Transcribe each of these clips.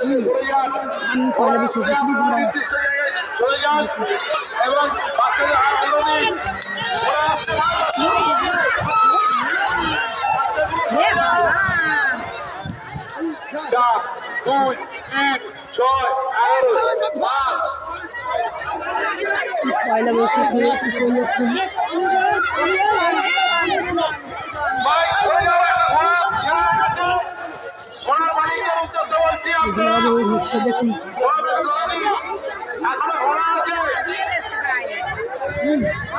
হুম, পয়লা বৈশাখে ছয় এগারো পয়লা বৈশাখে হচ্ছে দেখুন।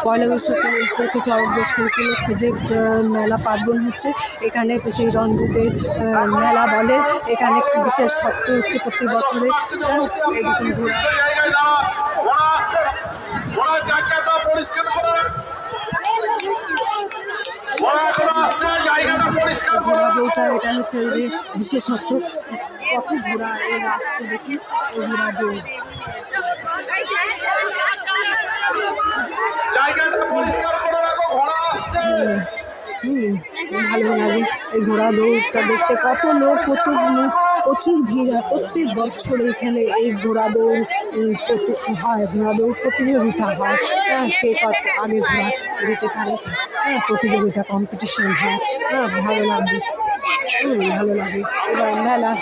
পয়লা বৈশাখে উপলক্ষে চড়ক গোষ্ঠী উপলক্ষে যে মেলা পার্বণ হচ্ছে এখানে সেই রঞ্জিতের মেলা বলে এখানে বিশেষ শক্ত হচ্ছে প্রতি বছরে। হ্যাঁ, এরকম ঘোড়া ঘোড়া দৌড়টা এটা হচ্ছে বিশেষত্ব কত ঘোড়া এর আসছে। দেখি ঘোড়া দৌড় হুম ভালো লাগে। এই ঘোড়া দৌড়টা দেখতে কত লোক কত প্রচুর ভিড় হয়। প্রত্যেক বছর এখানে এই ঘোড়া দৌড় প্রতি- হয় ঘোড়া দৌড় প্রতিযোগিতা হয়। হ্যাঁ কে কত আগে ঘোড়া দিতে পারে? হ্যাঁ প্রতিযোগিতা কম্পিটিশন হয়। হ্যাঁ ভালো লাগে। ভালো লাগে। এবার মেলা।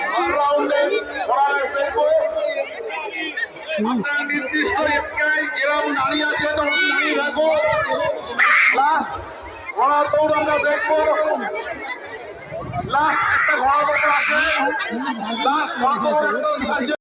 নির্দিষ্ট ঘোড়া দৌড় আমরা দেখব লাস্ট, একটা ঘোড়া দৌড় আছে। 来往后退往后退